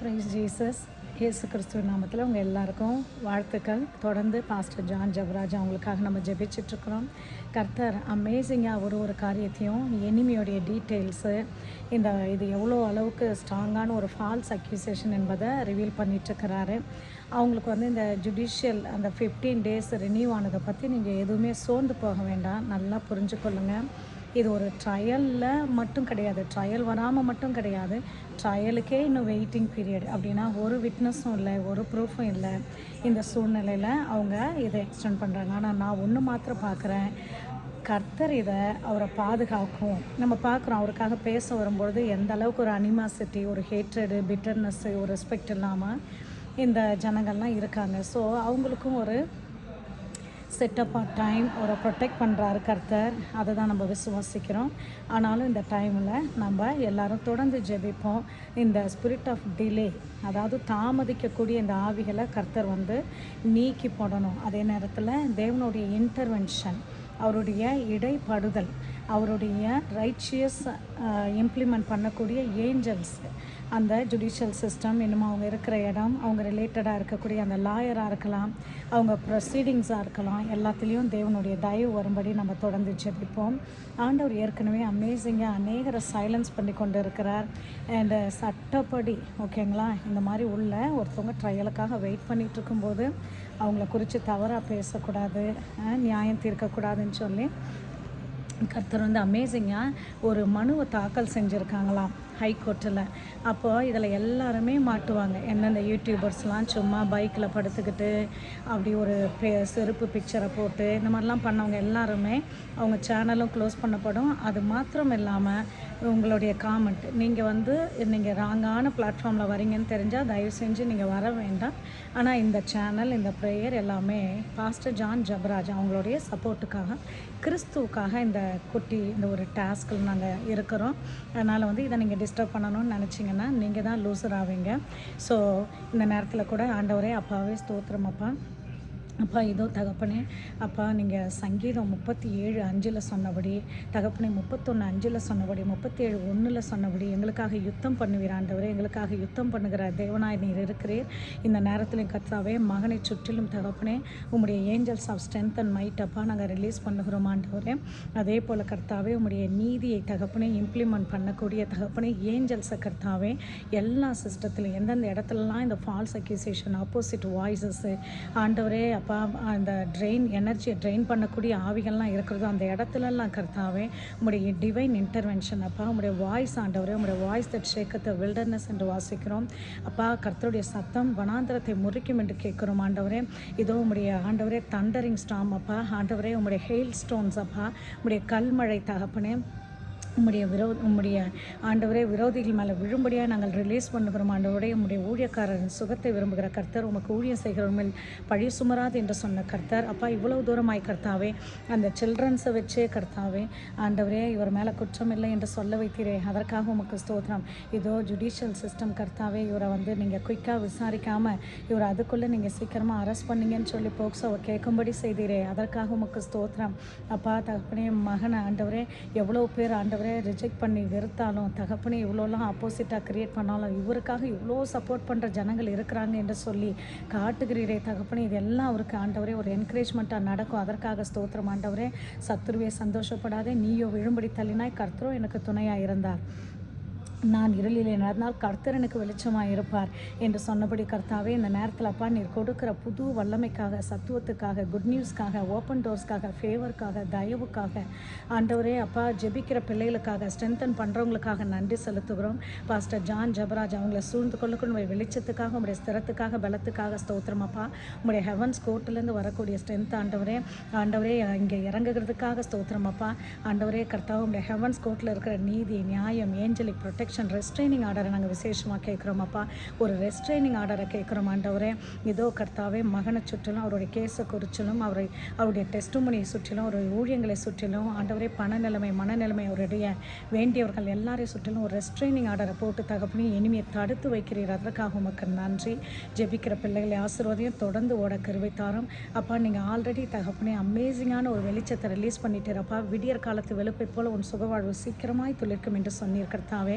Price Jesus இயேசு கிறிஸ்துவ நாமத்தில் உங்கள் எல்லாருக்கும் வாழ்த்துக்கள். தொடர்ந்து பாஸ்டர் ஜான் ஜவராஜ் அவங்களுக்காக நம்ம ஜெபிச்சிட்ருக்குறோம். கர்த்தர் அமேசிங்காக ஒரு ஒரு காரியத்தையும் எனிமியோடைய டீட்டெயில்ஸு இந்த இது எவ்வளோ அளவுக்கு ஸ்ட்ராங்கான ஒரு ஃபால்ஸ் அக்யூசேஷன் என்பதை ரிவீல் பண்ணிகிட்ருக்கிறாரு அவங்களுக்கு வந்து இந்த ஜுடிஷியல் அந்த ஃபிஃப்டீன் டேஸ் ரினியூவ் ஆனதை பற்றி நீங்கள் எதுவுமே சோர்ந்து போக வேண்டாம். நல்லா புரிஞ்சுக்கொள்ளுங்கள் இது ஒரு ட்ரையலில் மட்டும் கிடையாது. ட்ரையல் வராமல் மட்டும் கிடையாது. ட்ரையலுக்கே இன்னும் வெயிட்டிங் பீரியட் அப்படின்னா ஒரு விட்னஸும் இல்லை ஒரு ப்ரூஃபும் இல்லை. இந்த சூழ்நிலையில் அவங்க இதை எக்ஸ்டெண்ட் பண்ணுறாங்க ஆனால் நான் ஒன்று மாத்திரம் பார்க்குறேன் கர்த்தர் இதை அவரை பாதுகாக்கும். நம்ம பார்க்குறோம் அவருக்காக பேச வரும்பொழுது எந்த அளவுக்கு ஒரு அனிமாசிட்டி ஒரு ஹேட்ரடு பிட்டர்னஸ்ஸு ஒரு ரெஸ்பெக்ட் இல்லாமல் இந்த ஜனங்கள்லாம் இருக்காங்க. ஸோ அவங்களுக்கும் ஒரு செட்டப் ஆஃப் டைம் ஒரு ப்ரொடெக்ட் பண்ணுறாரு கர்த்தர். அதை தான் நம்ம விசுவாசிக்கிறோம். ஆனாலும் இந்த டைமில் நம்ம எல்லாரும் தொடர்ந்து ஜெபிப்போம். இந்த ஸ்பிரிட் ஆஃப் டிலே அதாவது தாமதிக்கக்கூடிய இந்த ஆவிகளை கர்த்தர் வந்து நீக்கி போடணும். அதே நேரத்தில் தேவனுடைய இன்டர்வென்ஷன் அவருடைய இடைப்படுதல் அவருடைய ரைச்சியஸ் இம்ப்ளிமெண்ட் uh, பண்ணக்கூடிய ஏஞ்சல்ஸ் அந்த ஜுடிஷியல் சிஸ்டம் இன்னும் அவங்க இருக்கிற இடம் அவங்க ரிலேட்டடாக இருக்கக்கூடிய அந்த லாயராக இருக்கலாம் அவங்க ப்ரொசீடிங்ஸாக இருக்கலாம் எல்லாத்துலேயும் தேவனுடைய தயவு வரும்படி நம்ம தொடர்ந்து ஜெபிப்போம். ஆண்டவர் ஏற்கனவே அமேசிங்காக அநேகரை சைலன்ஸ் பண்ணி கொண்டு இருக்கிறார் அண்டு uh, சட்டப்படி ஓகேங்களா இந்த மாதிரி உள்ள ஒருத்தவங்க ட்ரையலுக்காக வெயிட் பண்ணிகிட்டு இருக்கும்போது அவங்கள குறித்து தவறாக பேசக்கூடாது நியாயம் தீர்க்கக்கூடாதுன்னு சொல்லி கர்த்தர் வந்து அமேசிங்காக ஒரு மனுவை தாக்கல் செஞ்சுருக்காங்களாம். ஹைகோர்ட்டில் அப்போது இதில் எல்லாருமே மாட்டுவாங்க. என்னென்ன யூடியூபர்ஸ்லாம் சும்மா பைக்கில் படுத்துக்கிட்டு அப்படி ஒரு செருப்பு பிக்சரை போட்டு இந்த மாதிரிலாம் பண்ணவங்க எல்லாருமே அவங்க சேனலும் க்ளோஸ் பண்ணப்படும். அது மாத்திரம் இல்லாமல் உங்களுடைய காமெண்ட் நீங்கள் வந்து நீங்கள் ராங்கான பிளாட்ஃபார்மில் வரீங்கன்னு தெரிஞ்சால் தயவு செஞ்சு நீங்கள் வர வேண்டாம். ஆனால் இந்த சேனல் இந்த ப்ரேயர் எல்லாமே பாஸ்டர் ஜான் ஜபராஜ் அவங்களுடைய சப்போர்ட்டுக்காக கிறிஸ்துவுக்காக இந்த குட்டி இந்த ஒரு டாஸ்கில் நாங்கள் இருக்கிறோம். அதனால் வந்து இதை நீங்கள் டிஸ்டர்ப் பண்ணணும்னு நினச்சிங்கன்னா நீங்கள் தான் லூசர் ஆவீங்க. ஸோ இந்த நேரத்தில் கூட ஆண்டவரே அப்பாவே ஸ்தோத்திரம் அப்பா. அப்பா இதோ தகப்பனே. அப்பா நீங்கள் சங்கீதம் முப்பத்தி ஏழு அஞ்சில் சொன்னபடி தகப்பனே முப்பத்தொன்று அஞ்சில் சொன்னபடி முப்பத்தேழு ஒன்றில் சொன்னபடி எங்களுக்காக யுத்தம் பண்ணுவீர் ஆண்டவரே. எங்களுக்காக யுத்தம் பண்ணுகிற தேவனாய் நீர் இருக்கிறீர். இந்த நேரத்திலையும் கத்தாவே மகனை சுற்றிலும் தகப்பனே உங்களுடைய angels of strength and might அப்பா நாங்கள் ரிலீஸ் பண்ணுகிறோம் ஆண்டவரே. அதே போல் கர்த்தாவே உங்களுடைய நீதியை தகப்பனே இம்ப்ளிமெண்ட் பண்ணக்கூடிய தகப்பனே ஏஞ்சல்ஸை கர்த்தாவே எல்லா சிஸ்டத்திலும் எந்தெந்த இடத்துலலாம் இந்த ஃபால்ஸ் அக்யூசேஷன் ஆப்போசிட் வாய்ஸஸ்ஸு ஆண்டவரே அப்பா அந்த ட்ரெயின் எனர்ஜியை ட்ரெயின் பண்ணக்கூடிய ஆவிகள்லாம் இருக்கிறதோ அந்த இடத்துலலாம் கர்த்தாவே உங்களுடைய டிவைன் இன்டர்வென்ஷன் அப்பா உங்களுடைய வாய்ஸ் ஆண்டவரே உங்களுடைய வாய்ஸ் தட் ஷேக்கத்தை வில்டர்னஸ் என்று வாசிக்கிறோம். அப்பா கர்த்தருடைய சத்தம் வனாந்திரத்தை முறிக்கும் என்று கேட்குறோம் ஆண்டவரே. இதோ உங்களுடைய ஆண்டவரே தண்டரிங் ஸ்டாம் அப்பா ஆண்டவரே உங்களுடைய ஹெயில் ஸ்டோன்ஸ் அப்பா உங்களுடைய கல்மழை தகப்பனே. உம்முடைய விரோ உம்முடைய ஆண்டவரே விரோதிகள் மேலே விழும்படியாக நாங்கள் ரிலீஸ் பண்ணுகிறோம். ஆண்டவரே உம்முடைய ஊழியக்காரரின் சுகத்தை விரும்புகிற கர்த்தர் உமக்கு ஊழியம் செய்கிறவர் பழி சுமராது என்று சொன்ன கர்த்தர். அப்பா இவ்வளவு தூரமாய் கர்த்தாவே அந்த சில்ட்ரன்ஸை வச்சே கர்த்தாவே ஆண்டவரே இவர் மேலே குற்றம் இல்லை என்று சொல்ல வைத்தீரே. அதற்காக உமக்கு ஸ்தோத்திரம். இதோ ஜுடிஷியல் சிஸ்டம் கர்த்தாவே இவரை வந்து நீங்கள் குயிக்காக விசாரிக்காமல் இவர் அதுக்குள்ளே நீங்கள் சீக்கிரமாக அரெஸ்ட் பண்ணீங்கன்னு சொல்லி போக்ஸோவை கேட்கும்படி செய்தீரே. அதற்காக உமக்கு ஸ்தோத்திரம். அப்பா தகப்பனே மகனை ஆண்டவரே எவ்வளோ பேர் ஆண்டவரே ரிஜெக்ட் பண்ணி வெறுத்தாலும் தகப்பனே இவ்வளோலாம் ஆப்போசிட்டாக க்ரியேட் பண்ணாலும் இவருக்காக இவ்வளோ சப்போர்ட் பண்ணுற ஜனங்கள் இருக்கிறாங்க என்று சொல்லி காட்டுகிறீரே தகப்பனே. இதெல்லாம் அவருக்கு ஆண்டவரே ஒரு என்கரேஜ்மெண்ட்டாக நடக்கும். அதற்காக ஸ்தோத்திரம் ஆண்டவரே. சத்துருவே சந்தோஷப்படாதே. நீயோ விழும்படி தள்ளினாய். கர்த்தரோ எனக்கு துணையாக இருந்தார். நான் இருளிலே நடந்தால் கர்த்தர் எனக்கு வெளிச்சமாக இருப்பார் என்று சொன்னபடி கர்த்தாவே இந்த நேரத்தில் அப்பா நீர் கொடுக்கிற புது வல்லமைக்காக சத்துவத்துக்காக குட் நியூஸ்க்காக ஓப்பன் டோர்ஸ்க்காக ஃபேவருக்காக தயவுக்காக ஆண்டவரே அப்பா ஜெபிக்கிற பிள்ளைகளுக்காக ஸ்ட்ரென்தன் பண்ணுறவங்களுக்காக நன்றி செலுத்துகிறோம். பாஸ்டர் ஜான் ஜபராஜ் அவங்கள சூழ்ந்து கொள்ளக்கூடிய வெளிச்சத்துக்காக உங்களுடைய ஸ்திரத்துக்காக பலத்துக்காக ஸ்தோத்திரம் அப்பா. உங்களுடைய ஹெவன்ஸ் கோர்ட்டிலேருந்து வரக்கூடிய ஸ்ட்ரென்த் ஆண்டவரே ஆண்டவரே இங்கே இறங்குகிறதுக்காக ஸ்தோத்திரம் அப்பா. ஆண்டவரே கர்த்தாவும் உங்களுடைய ஹெவன்ஸ் கோர்ட்டில் இருக்கிற நீதி நியாயம் ஏஞ்சலிக் ப்ரொடெக்ஷன் ரெஸ்ட்ரைனிங் ஆர்டரை நாங்கள் விசேஷமாக கேட்குறோம் அப்பா ஒரு ரெஸ்ட்ரைனிங் ஆர்டரை கேட்குறோம் ஆண்டவரே. இதோ கர்த்தாவே மகனை சுற்றிலும் அவருடைய கேஸை குறிச்சிலும் அவரை அவருடைய டெஸ்டுமணியை சுற்றிலும் அவருடைய ஊழியங்களை சுற்றிலும் ஆண்டவரே பணநிலைமை மனநிலைமை அவருடைய வேண்டியவர்கள் எல்லாரையும் சுற்றிலும் ஒரு ரெஸ்ட்ரைனிங் ஆர்டரை போட்டு தகப்பனே இனிமையை தடுத்து வைக்கிறீர். அதற்காக உமக்கு நன்றி. ஜெபிக்கிற பிள்ளைகளை ஆசீர்வாதையும் தொடர்ந்து ஓட கருவை தாரும். அப்பா நீங்கள் ஆல்ரெடி தகப்பனே அமேசிங்கான ஒரு வெளிச்சத்தை ரிலீஸ் பண்ணிட்டீரப்பா விடியற் காலத்து வெளுப்பை போல உன் சுகவாழ்வு சீக்கிரமாய் துளிர்க்கும் என்று சொன்னீர் கர்த்தாவே.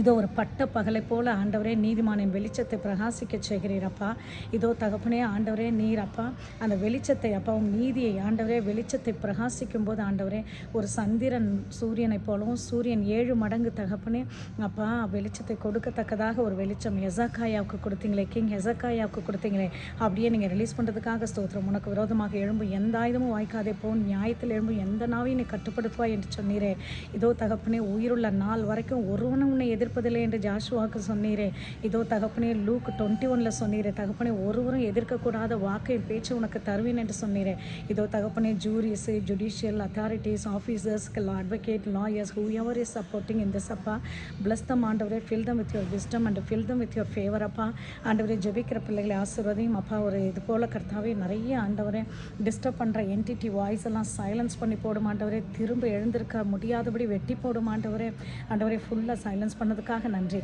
இதோ ஒரு பட்ட பகலை போல ஆண்டவரே நீதிமானின் வெளிச்சத்தை பிரகாசிக்க செய்கிறீரப்பா இதோ தகப்பனே ஆண்டவரே நீர் அப்பா. அந்த வெளிச்சத்தை அப்பா நீதியை ஆண்டவரே வெளிச்சத்தை பிரகாசிக்கும் போது ஆண்டவரே ஒரு சந்திரன் சூரியனைப் போலவும் சூரியன் ஏழு மடங்கு தகப்பனே அப்பா வெளிச்சத்தை கொடுக்கத்தக்கதாக ஒரு வெளிச்சம் எசக்காயாவுக்கு கொடுத்தீங்களே கிங் எசக்காயாவுக்கு கொடுத்தீங்களே அப்படியே நீங்கள் ரிலீஸ் பண்ணுறதுக்காக ஸ்தோத்திரம். உனக்கு விரோதமாக எழும்பும் எந்த ஆயுதமும் வாய்க்காதே போன் நியாயத்தில் எழும்பும் எந்த நாவையும் நீ கட்டுப்படுத்துவாய் என்று சொன்னீரே. இதோ தகப்பனே உயிருள்ள நாள் வரைக்கும் ஒருவனும் உன்னை எதிர்ப்பதில்லை என்று ஜாஷுவாக்கு சொன்னீரே. இதோ தகப்பனே லூக் டுவெண்ட்டி ஒனில் சொன்னீரே. தகப்பனே ஒருவரும் எதிர்க்கக்கூடாத வாக்கை பேச்சு உனக்கு தருவேன் என்று சொன்னீரே. இதோ தகப்பனே juries judicial authorities officers advocate lawyers whoever is supporting இந்த சப்பா பிளஸ் தம் ஆண்டவரே. Fill them with your wisdom and fill them with your favour அப்பா. ஆண்டவரே ஜெபிக்கிற பிள்ளைகளை ஆசிர்வதையும் அப்பா. ஒரு இது போல கர்த்தாவே நிறைய ஆண்டவரே டிஸ்டர்ப் பண்ணுற என்டிட்டி வாய்ஸ் எல்லாம் சைலன்ஸ் பண்ணி போடும் ஆண்டவரே. திரும்ப எழுந்திருக்க முடியாதபடி வெட்டி போடும் ஆண்டவரே. ஆண்டவரே ஃபுல்லாக சைலன்ஸ் சொன்னதுக்காக நன்றி.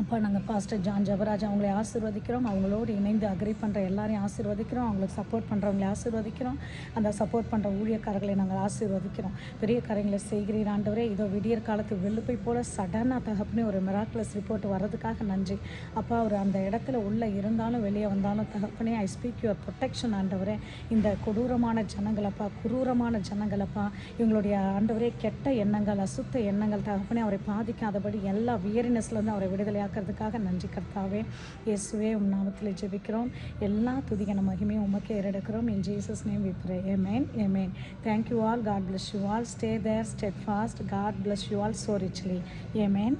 அப்பா நாங்கள் பாஸ்டர் ஜான் ஜவராஜ் அவங்களை ஆசிர்வதிக்கிறோம். அவங்களோடு இணைந்து அக்ரி பண்ணுற எல்லாரையும் ஆசிர்வதிக்கிறோம். அவங்களுக்கு சப்போர்ட் பண்ணுறவங்களை ஆசிர்வதிக்கிறோம். அந்த சப்போர்ட் பண்ணுற ஊழியக்காரர்களை நாங்கள் ஆசீர்வதிக்கிறோம். பெரிய காரியங்களை செய்கிறீர் ஆண்டவரே. இதோ விடியற் காலத்து வெளுப்பை போல சடனாக தகப்பனே ஒரு மிராக்குலஸ் ரிப்போர்ட் வர்றதுக்காக நன்றி. அப்பா அவர் அந்த இடத்துல உள்ளே இருந்தாலும் வெளியே வந்தாலும் தகப்பனே ஐ ஸ்பீக் யுவர் ப்ரொடெக்ஷன் ஆண்டவரே. இந்த கொடூரமான ஜனங்களப்பா குரூரமான ஜனங்களப்பா இவங்களுடைய ஆண்டவரே கெட்ட எண்ணங்கள் அசுத்த எண்ணங்கள் தகப்பனே அவரை பாதிக்காதபடி எல்லா வியரினஸ்லேருந்து அவரை விடுதலையாக்கிறதுக்காக நன்றி கர்த்தாவே. இயேசுவே உம் நாமத்தில் ஜெபிக்கிறோம். எல்லா துதிகன மகிமையும் உமக்கே ஏறெடுக்கிறோம். என் Jesus name we pray amen amen thank you all God bless you all stay there steadfast God bless you all so richly. Amen